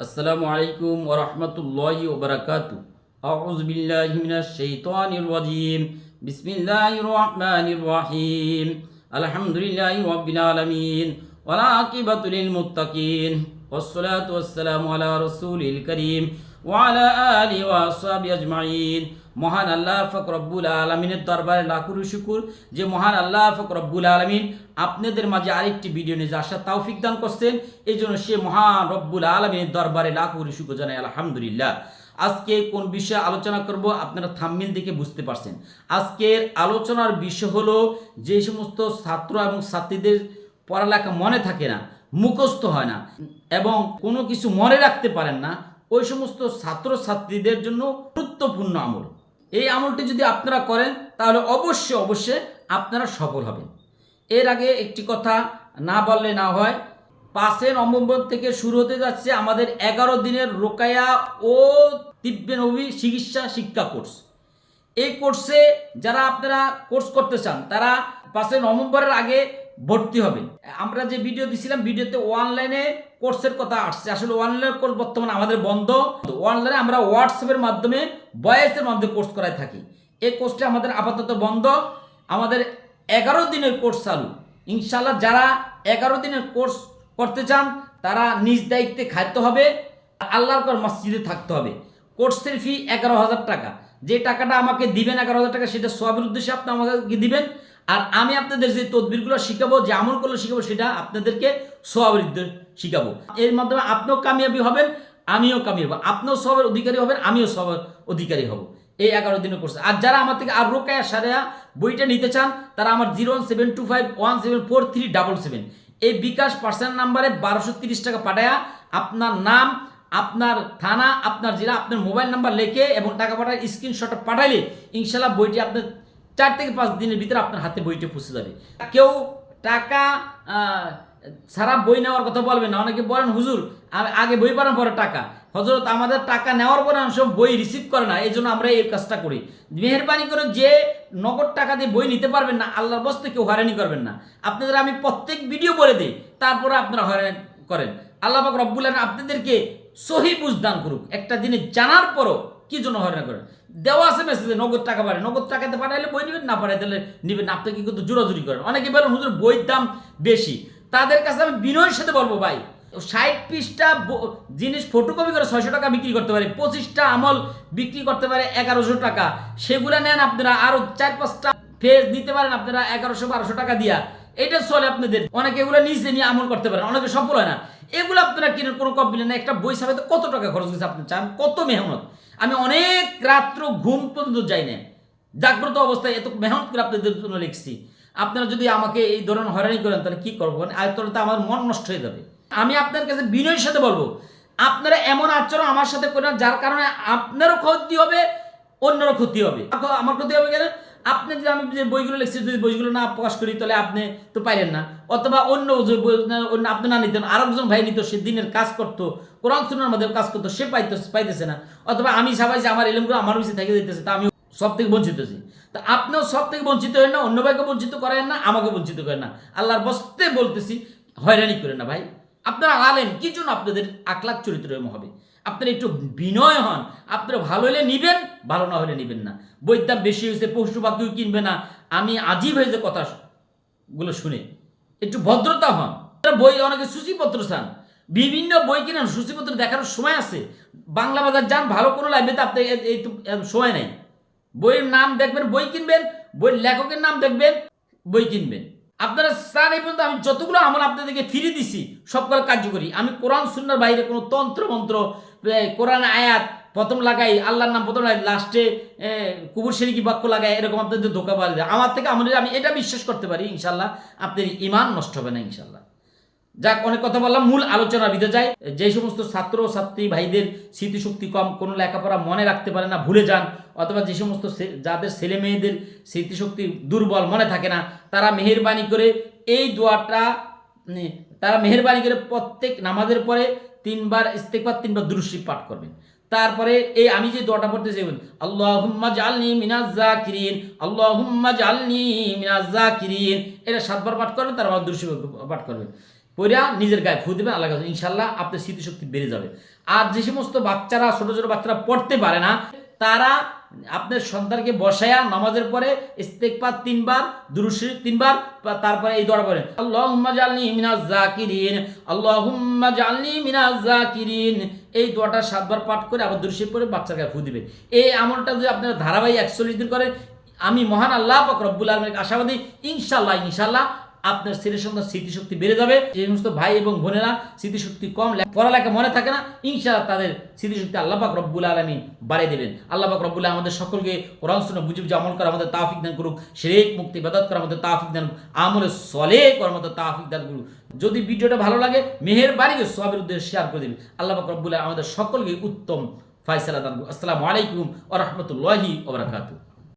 আসসালামু আলাইকুম ওয়া রাহমাতুল্লাহি ওয়া বারাকাতু আউযু বিল্লাহি মিনাশ শাইতানির রাজিম বিসমিল্লাহির রহমানির রহিম আলহামদুলিল্লাহি রাব্বিল আলামিন ওয়াল আকিবাতু লিল মুত্তাকিন والصلاة والسلام على رسول الكريم وعلى آله وأصحابه أجمعين মহান আল্লাহ ফক রব্বুল আলমিনের দরবারে লাখুর শুকুর যে মহান আল্লাহ ফক রব্বুল আলমিন আপনাদের মাঝে আরেকটি ভিডিও নিয়ে আসার তৌফিক দান করছেন। এই জন্য সে মহান রব্বুল আলমিনের দরবারে লাখুর শুকুর জানাই আলহামদুলিল্লাহ। আজকে কোন বিষয়ে আলোচনা করব আপনারা থাম্মিল দেখে বুঝতে পারছেন। আজকের আলোচনার বিষয় হলো যে সমস্ত ছাত্র এবং ছাত্রীদের পড়ালেখা মনে থাকে না, মুখস্থ হয় না এবং কোনো কিছু মনে রাখতে পারেন না, ওই সমস্ত ছাত্র ছাত্রীদের জন্য গুরুত্বপূর্ণ আমল। এই আমলটি যদি আপনারা করেন, তাহলে অবশ্যই অবশ্যই আপনারা সফল হবেন। এর আগে একটি কথা না বললে না হয় পাঁচে নভেম্বর থেকে শুরু হতে যাচ্ছে আমাদের এগারো দিনের রোকায়া ও তিব্বে নবী চিকিৎসা শিক্ষা কোর্স। এই কোর্সে যারা আপনারা কোর্স করতে চান, তারা পাঁচই নভেম্বরের আগে ভর্তি হবেন আমরা যে ভিডিও দিছিলাম ভিডিওতে অনলাইনে কোর্সের কথা আসছে। আসলে অনলাইন কোর্স বর্তমানে আমাদের বন্ধ। অনলাইনে আমরা হোয়াটসঅ্যাপের মাধ্যমে ভয়েসের মাধ্যমে কোর্স করায় থাকি। এই কোর্সটা আমাদের আপাতত বন্ধ। আমাদের এগারো দিনের কোর্স চালু। ইনশাল্লাহ যারা এগারো দিনের কোর্স করতে চান, তারা নিজ দায়িত্বে খাইতে হবে। আল্লাহর পর মসজিদে থাকতে হবে। কোর্সের ফি এগারো হাজার টাকা। যে টাকাটা আমাকে দিবেন এগারো হাজার টাকা, সেটা সবের উদ্দেশ্যে আপনি আমাকে দিবেন। আর আমি আপনাদের যে তদবিরগুলো শিখাবো, যে আমল করলে শিখাবো, সেটা আপনাদেরকে সবের শিখাবো। এর মাধ্যমে আপনিও কামিয়াবি হবেন, আমিও কামিয়াবি। হব আপনিও সবের অধিকারী হবেন, আমিও সবের অধিকারী হব। এই এগারো দিনের কোর্স আর যারা আমার থেকে আর রোকায়া সারেয়া বইটা নিতে চান, তারা আমার zero one seven two five one seven four three double seven এই বিকাশ পার্সেন্ট নাম্বারে বারোশো তিরিশ টাকা পাঠায়া আপনার নাম, আপনার থানা, আপনার জেলা, আপনার মোবাইল নাম্বার লেখে এবং টাকা পাঠায় স্ক্রিনশট পাঠাইলে, ইনশাল্লাহ বইটি আপনার চার থেকে পাঁচ দিনের ভিতরে আপনার হাতে বইটি পৌঁছে যাবে। কেউ টাকা সারা বই নেওয়ার কথা বলবে না। অনেকে বলেন, হুজুর আগে বই পাঠানোর পরে টাকা। হজরত আমাদের টাকা নেওয়ার পরে সময় বই রিসিভ করে না। এই জন্য আমরা এই কাজটা করি। মেহরবানি করে যে নগদ টাকা দিয়ে বই নিতে পারবেন না, আল্লাহর বস্তে কেউ হয়রানি করবেন না। আপনাদের আমি প্রত্যেক ভিডিও বলে দিই, তারপরে আপনারা হয়রানি করেন। আল্লাহ পাক রব্বুল আপনাদেরকে সহি বুঝদান করুক। একটা জিনিস জানার পরও কি জন্য হয়রানি করেন? দেওয়া আছে মেসেজে নগদ টাকা পারে নগদ টাকাতে পাঠাইলে বই নেবেন, না পাঠাই তাহলে নেবেন আপনাকে কিন্তু জোরাজুরি করেন। অনেকে বলেন, হুজুর, বইয়ের দাম বেশি। তাদের কাছে আমি বিনয়ের সাথে বলব, ভাই। ষাট পিসটা জিনিস ফটোকপি করে ছয়শো টাকা বিক্রি করতে পারে। পঁচিশটা আমল বিক্রি করতে পারে এগারোশো টাকা। সেগুলো নেন আপনারা। আরও চার পাঁচটা ফেজ দিতে পারেন আপনারা এগারোশো বারোশো টাকা দিয়া। এটা চলে আপনাদের। অনেকে এগুলো নিজে নিয়ে আমল করতে পারেন। অনেকে সফল হয় না। এগুলো আপনারা কিনে কোনো কমপ্লেন না একটা বই সাথে কত টাকা খরচ করছে আপনি চান? কত মেহনত? আমি অনেক রাত্র ঘুম পর্যন্ত যাই না জাগ্রত অবস্থায় এত মেহনত করে আপনাদের জন্য লিখছি। আপনারা যদি আমাকে এই ধরনের হয়রানি করেন, তাহলে কী করব? আয়তনটা তাহলে তো আমার মন নষ্ট হয়ে যাবে। আমি আপনার কাছে বিনয়ের সাথে বলব, আপনারা এমন আচরণ আমার সাথে করেন যার কারণে আপনারও ক্ষতি হবে, অন্যরও ক্ষতি হবে। আমার ক্ষতি হবে কেন? আপনি যদি আমি যে বইগুলো লিখছি, যদি বইগুলো না প্রকাশ করি, তাহলে আপনি তো পাইলেন না। অথবা অন্য অন্য আপনি না নিতেন, আরেকজন ভাই নিত, সে দিনের কাজ করতো, কোরআন সুনার মধ্যে কাজ করতো, সে পাইতো, পাইতেছে না। অথবা আমি সবাই যে আমার এলমগুলো আমার বেশি থেকে দিতেছে, তা আমি সব থেকে বঞ্চিত হয়েছি। তা আপনিও সব থেকে বঞ্চিত হয় না, অন্য ভাইকে বঞ্চিত করেন না, আমাকে বঞ্চিত করেন না। আল্লাহর বস্তে বলতেছি, হয়রানি করেন না ভাই। আপনারা আলেন কি জন্য আপনাদের আকলাক চরিত্র হবে? আপনারা একটু বিনয় হন, আপনারা ভালো হলে নিবেন ভালো না হলে নিবেন না। বইয়ের দাম বেশি হয়েছে, পশু পাখিও কিনবে না। আমি আজীব হয়েছে কথা গুলো শুনে। একটু ভদ্রতা হন। বই অনেকে সূচিপত্র চান। বিভিন্ন বই কিনেন, সূচিপত্র দেখার সময় আছে। বাংলা বাজার যান, ভালো কোনো লাইব্রেরিতে আপনি এই সময় নেই। বইয়ের নাম দেখবেন, বই কিনবেন, বইয়ের লেখকের নাম দেখবেন, বই কিনবেন। আপনারা চান এই পর্যন্ত আমি যতগুলো আমল আপনাদেরকে ফিরে দিছি সবগুলো কার্যকরী। আমি কোরআন, সুন্নার বাইরে কোনো তন্ত্র মন্ত্র কোরআন আয়াত প্রথম লাগাই, আল্লাহর নাম প্রথম লাস্টে কুবুর কি বাক্য লাগাই, এরকম আপনাদের ধোকা পাওয়া যায় আমার থেকে আমাদের আমি এটা বিশ্বাস করতে পারি, ইনশাল্লাহ আপনার ইমান নষ্ট হবে না, ইনশাল্লাহ। যাক, অনেক কথা বললাম, মূল আলোচনার ভিতরে যায় যে সমস্ত ছাত্র ছাত্রী ভাইদের স্মৃতিশক্তি কম, কোনো লেখাপড়া মনে রাখতে পারে না, ভুলে যান, অথবা যে সমস্ত যাদের ছেলে মেয়েদের স্মৃতিশক্তি দুর্বল মনে থাকে না, তারা মেহেরবানি করে এই দোয়াটা তারা মেহেরবানি করে প্রত্যেক নামাজের পরে তিনবার ইস্তেকবার, তিনবার দুরুশি পাঠ করবেন। তারপরে এই আমি যে দোয়াটা পড়তেছি আল্লাহুম্মা জালনি মিনাজ জাকিরিন আল্লাহুম্মা জালনি মিনাজ জাকিরিন এটা সাতবার পাঠ করবেন তারপর দুরুশি পাঠ করবেন পইরা নিজের গায়ে ফু দেবেন আল্লাহ ইনশাল্লাহ আপনার স্মৃতিশক্তি বেড়ে যাবে। আর যে সমস্ত বাচ্চারা, ছোট ছোট বাচ্চারা পড়তে পারে না, তারা আপনার সন্তানকে বসায়া নামাজের পরে ইস্তেকপাত তিনবার দুরুশি তিনবার তারপরে এই দোয়া পড়েন, আল্লাহুম্মা জালনি মিনাজ জাকিরিন আল্লাহুম্মা জালনি মিনাজ জাকিরিন এই দোয়াটা সাতবার পাঠ করে আবার দুরুশি পরে বাচ্চার গায়ে ফু দিবেন। এই আমলটা যদি আপনারা ধারাবাহিক একচল্লিশ দিন করেন আমি মহান আল্লাহ পাক রব্বুল আলমের আশাবাদী ইনশাল্লাহ ইনশাল্লাহ আপনার ছেলের সন্তান স্মৃতিশক্তি বেড়ে যাবে। যে সমস্ত ভাই এবং বোনেরা স্মৃতিশক্তি কম পড়ালেখা মনে থাকে না, ইনশাআল্লাহ তাদের স্মৃতিশক্তি আল্লাহ পাক রব্বুল আলমী বাড়িয়ে দেবেন। আল্লাহ পাক রব্বুল আমাদের সকলকে কোরআন শুনে বুঝে বুঝে আমল করা আমাদের তাফিক দান করুক শেখ মুক্তি বাদাত করা আমাদের তাফিক দান আমলে সলে করার মধ্যে তাফিক দান করুক। যদি ভিডিওটা ভালো লাগে মেহের বাড়িকে সবের উদ্দেশ্যে শেয়ার করে দেবেন। আল্লাহ পাক রব্বুল আমাদের সকলকে উত্তম ফাইসালা দান করুক। আসসালামু আলাইকুম ও রহমতুল্লাহি ওবরাকাতু